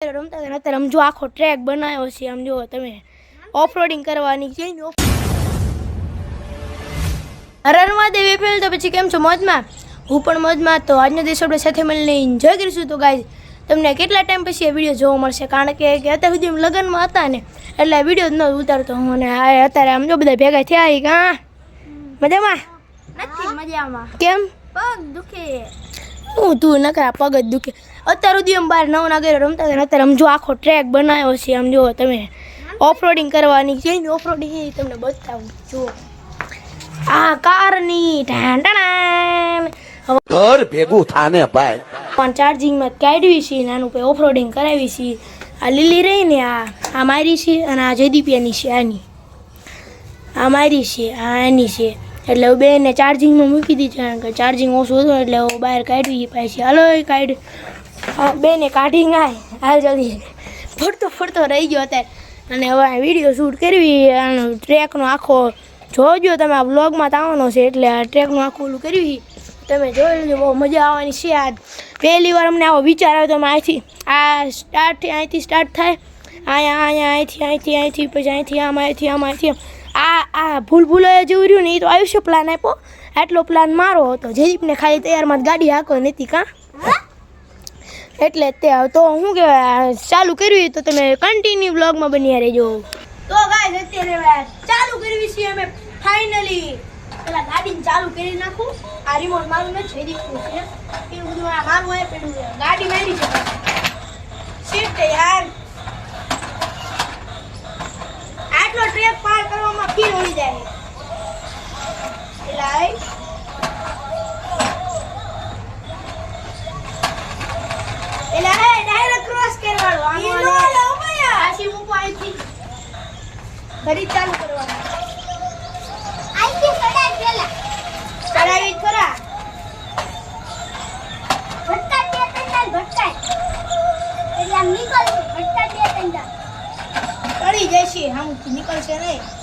રમતા હતા અત્યારે આમ જો આખો ટ્રેક બનાવ્યો છે આમ જુઓ તમે ઓફરોડિંગ કરવાની છે હરણમાં દેવી ફેલ તો પછી કેમ છો? મોજમાં? હું પણ મોજમાં. તો આજનો દિવસ આપણે સાથે મળીને એન્જોય કરીશું. તો ગાઈઝ તમને કેટલા ટાઈમ પછી એ વીડિયો જોવા મળશે? કારણ કે અત્યાર સુધી લગ્નમાં હતા ને એટલે વીડિયો ન ઉતારતો હું અને અત્યારે આમ જો બધા ભેગા થયા કાં મજામાં? નથી મજામાં. કેમ? પગ દુખે. હું તું નકરા પગ જ દુખે. અત્યાર સુધી અમે બહાર નવ નાગરે રમતા હતા અત્યારે આમ જો આખો ટ્રેક બનાવ્યો છે આમ જો તમે ઓફરોડિંગ કરવાની છે ને ઓફરોડિંગ એ તમને બતાવું. જો. આ કારની ઘર ભેગું થાને ભાઈ. પણ ચાર્જિંગમાં કાઢવી છે નાનું કંઈ ઓફરોડિંગ કરાવી છે. આ લીલી રહી ને આ આ મારી છે અને આ જયદીપિયાની છે આની. આ મારી છે આ આની છે. એટલે બેને ચાર્જિંગમાં મૂકી દીધી કારણ કે ચાર્જિંગ ઓછું હતું એટલે બહાર કાઢવી પાછી હાલો કાઢ બેને કાઢી નાય. હાલ જલ્દી. ફરતો ફરતો રહી ગયો અત્યારે. અને હવે વીડિયો શૂટ કરવી, આનો ટ્રેકનો આખો જોજો તમે. આ વ્લોગમાં તો આવવાનો છે, એટલે આ ટ્રેકનું આખું ઓલું કરવી. તમે જોઈ લેજો, બહુ મજા આવવાની છે. આ પહેલી વાર અમને આવો વિચાર આવ્યો તમે અહીંથી, આ સ્ટાર્ટ અહીંથી સ્ટાર્ટ થાય. અહીંયા અહીંયા, અહીંથી અહીંથી અહીંથી, પછી અહીંથી, આમ અહીંથી આમ, અહીંથી આ આ ભૂલ ભૂલોએ જેવું રહ્યું ને એ તો આયુષ્ય પ્લાન આપ્યો. આટલો પ્લાન મારો હતો. જયદીપને ખાલી તૈયારમાં જ ગાડી હાકો નથી કાં? એટલે તે તો શું કહેવાય, ચાલુ કર્યું તો તમે કન્ટિન્યુ બ્લોગમાં બન્યા રહેજો. તો ગાઈસ અત્યારે ચાલુ કરવી છે અમે ફાઇનલી પેલા ગાડીને ચાલુ કરી નાખું. આ રિમોટ મારું નથી જયદીપનું છે. એ બધું આ મારું હોય પેલું ગાડી મારી છે. શિફ્ટ યાર. આટલો ટ્રેક પાર કરવામાં ફીલ ઉડી જાય. એટલે કરવાનો આનો આશી મૂકો અહીંથી. ફરી ચાલુ કરવાનું. પેલા. ખરા? ભટકા બે એટલે આમ નીકળશે ભટકા બે ત્રણ ચડી જશે નીકળશે નહીં.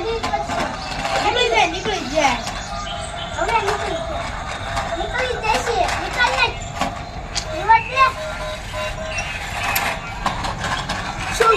નીકળી નીકળી જાય. હવે નીકળી નીકળી જશે નીકળને શું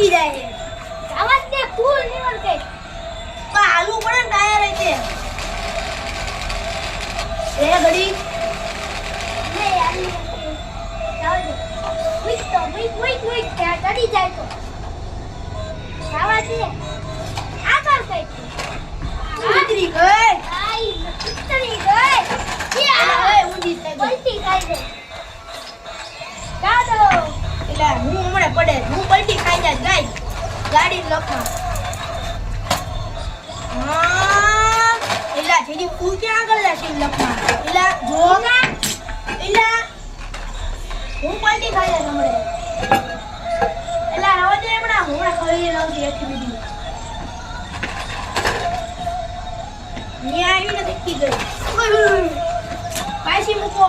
લટકી જાય છે. આવાજ તે ફૂલ નિવર કે. પણ આલુ પણ ટાયર છે. એ ઘડી. લે આલુ જાવ વિક તો વિક વિક વિક ચડી જાય તો. આવાજ દે આગળ કઈ ઉતરી ગઈ. આઈ ઉતરી ગઈ. એ ઊંધી થઈ ગઈ. પલટી દે. એટલે હું હમણાં પડે હું પલટી હા. એટલે પલટી ખાઈ જાય હમણે. એલા હમણાં. હું ખાઈ લઉં છું બીજી. ન્યા ને દેખી ગઈ. પાછી મૂકો.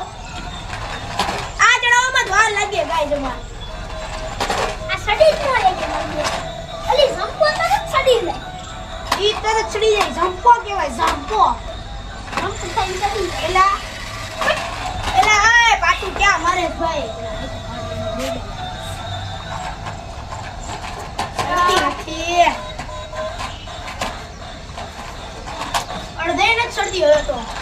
આ ચડાવવામાં જ વાર લાગે ગાય જમા ઈ તરત ચડી ક્યાં મારે ભાઈ? અડધે નથી ચડતી હવે તો.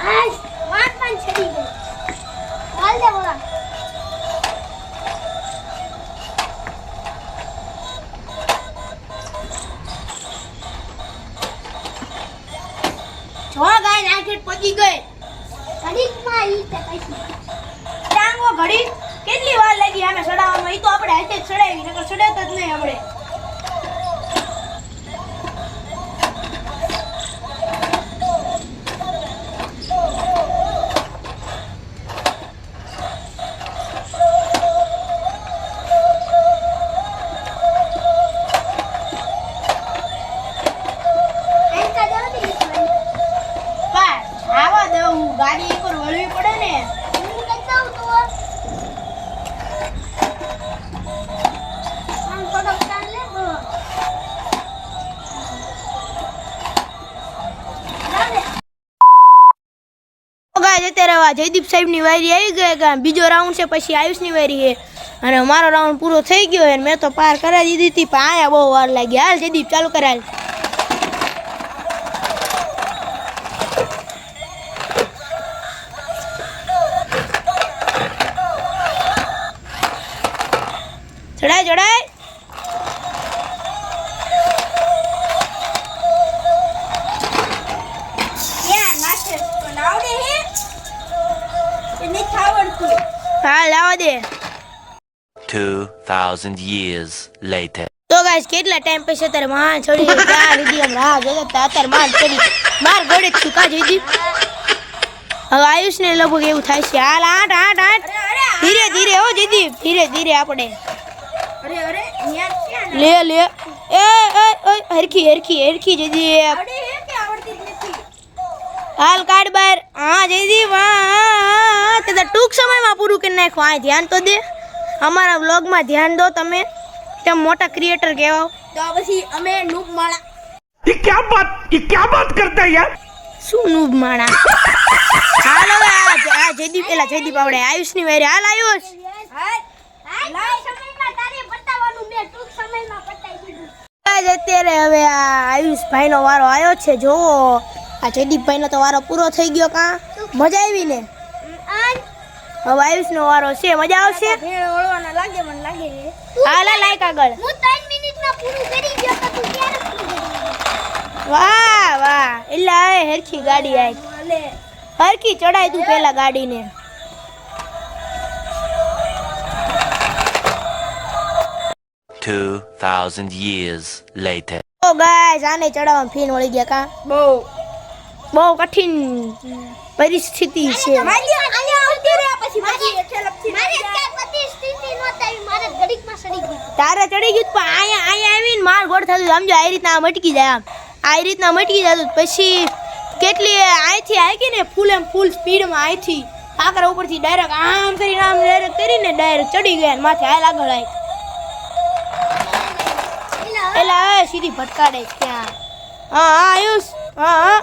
હાશ, વાત પણ ચડી ગઈ. હાલ દે બોલા. ગઈ ઘડીકમાં ઈ તે ઘડી કેટલી વાર લાગી આને સડાવવામાં ઈ તો આપણે હાથે જ સડાવી નકર સડાતા જ નહીં આપણે ગાય અત્યારે આ જયદીપ સાહેબની વારી આવી ગઈ કે બીજો રાઉન્ડ છે, પછી આયુષની વારી છે. અને મારો રાઉન્ડ પૂરો થઈ ગયો અને મેં તો પાર કરાવી દીધી હતી, પણ આયા બહુ વાર લાગી. હાલ જયદીપ, ચાલુ કરાલ હા લાવા દે. 2,000 years later. તો ગાઈસ કેટલા ટાઈમ પછી અત્યારે માં છોડી ચાર દીધી આમ રાહ જોતા હતા અત્યારે માં ચડી બાર ગોળે છુકા જઈ હવે આયુષ ને લગભગ એવું થાય છે. હાલ આઠ આઠ આઠ. ધીરે ધીરે હો જયદીપ ધીરે ધીરે આપણે. અરે અરે લે લે. એ હરખી હરખી હરખી જયદીપ આવડે હે કે આવડતી જ નથી હાલ કાઢ બહાર હા જયદીપ હા તે ટૂંક સમયમાં પૂરું કરી નાખો. હા ધ્યાન તો દે. અમારા વ્લોગમાં ધ્યાન દો તમે. તેમ મોટા ક્રિએટર કહેવાઓ. તો પછી અમે નૂબ માળા એ ક્યા વાત એ ક્યા વાત કરતા યાર? શું નૂબ માળા હાલ હવે આ જયદીપ પેલા જયદીપ આવડે. આયુષની વારે હાલ આયુષ. અત્યારે હવે આ આયુષ ભાઈનો વારો આવ્યો છે. જોવો આ જયદીપભાઈનો તો વારો પૂરો થઈ ગયો કા? મજા આવી ને? હવે આયુષ નો વારો છે મજા આવશે? લાગે મને લાગે હાલ લાઈક આગળ હું 3 મિનિટમાં પૂરું કરી ગયો તો તું ક્યારે વાહ વાહ. એટલે હવે હરખી ગાડી આવી હરખી ચડાય તું પેલા ગાડીને. Two thousand years later. ઓ ગાઈસ આને ચડાવવામાં ફીન વળી ગયા કા? બહુ. બહુ કઠિન પરિસ્થિતિ છે. મારી અહીંયા આવતી રહ્યા પછી મારી ઠેલપથી મારે ક્યાં પતિ સ્થિતિ નહોતી મારે ઘડીકમાં સડી ગઈ તારે ચડી ગયું પણ અહીંયા અહીંયા આવીને માર ગોળ થતું સમજો આ રીતના મટકી જાય આમ. આ રીતના મટકી જતું પછી કેટલી અહીંથી આવી ને ફૂલ એમ ફૂલ સ્પીડમાં અહીંથી કાંકરા ઉપરથી ડાયરેક્ટ આમ કરીને આમ ડાયરેક્ટ કરીને ડાયરેક્ટ ચડી ગયા ને માથે હાલ આગળ આવી એટલે હવે સીધી ભટકાડે ત્યાં હા હા આયુષ હા હા.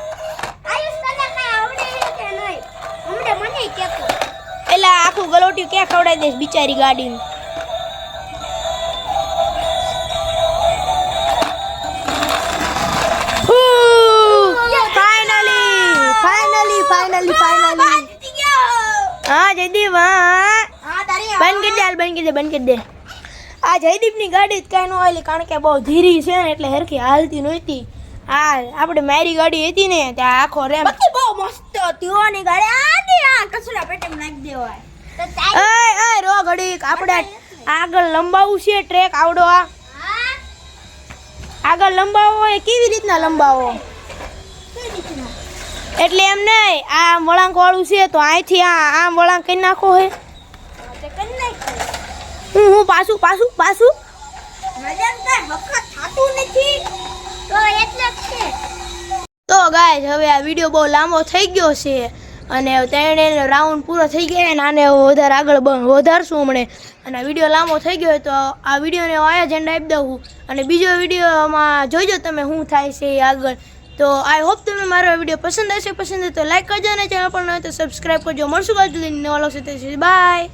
તું ગલોટ્યું ક્યાં ખવડાવી દઈશ બિચારી ગાડીને? હા જયદીપ હા હા બંધ કરી દે હાલ બંધ કરી દે બંધ કરી દે. આ જયદીપની ગાડી જ કાંઈ ન આવેલી કારણ કે બહુ ધીરી છે ને એટલે હરખી હાલતી નહોતી. હા આપણે મારી ગાડી હતી ને ત્યાં આખો રેમ બહુ મસ્ત હતી હો ની કચરા પેટે નાખી દેવાય. એય એય રો ઘડીક આપણે આગળ લંબાવું છે ટ્રેક આવડો આ. આગળ લંબાવો હોય કેવી રીતના લંબાવો? એટલે એમ નહીં આ વળાંક વાળું છે તો અહીંથી આ આમ વળાંક કરી નાખો હે. હું હું પાછું પાછું પાછું. કાંઈ તો ગાય હવે આ વીડિયો બહુ લાંબો થઈ ગયો છે. અને તેણે રાઉન્ડ પૂરો થઈ ગયો અને આને વધારે આગળ વધારશું હમણે. અને વીડિયો લાંબો થઈ ગયો તો આ વિડીયોને હું આયા જ આપી દઉં અને બીજો વિડીયોમાં જોઈજો તમે શું થાય છે એ આગળ. તો આઈ હોપ તમે મારો વીડિયો પસંદ આવશે. પસંદ તો લાઈક કરજો અને ચેનલ પર ન હોય તો સબસ્ક્રાઈબ કરજો. મળશું કાલે નવા લોકો બાય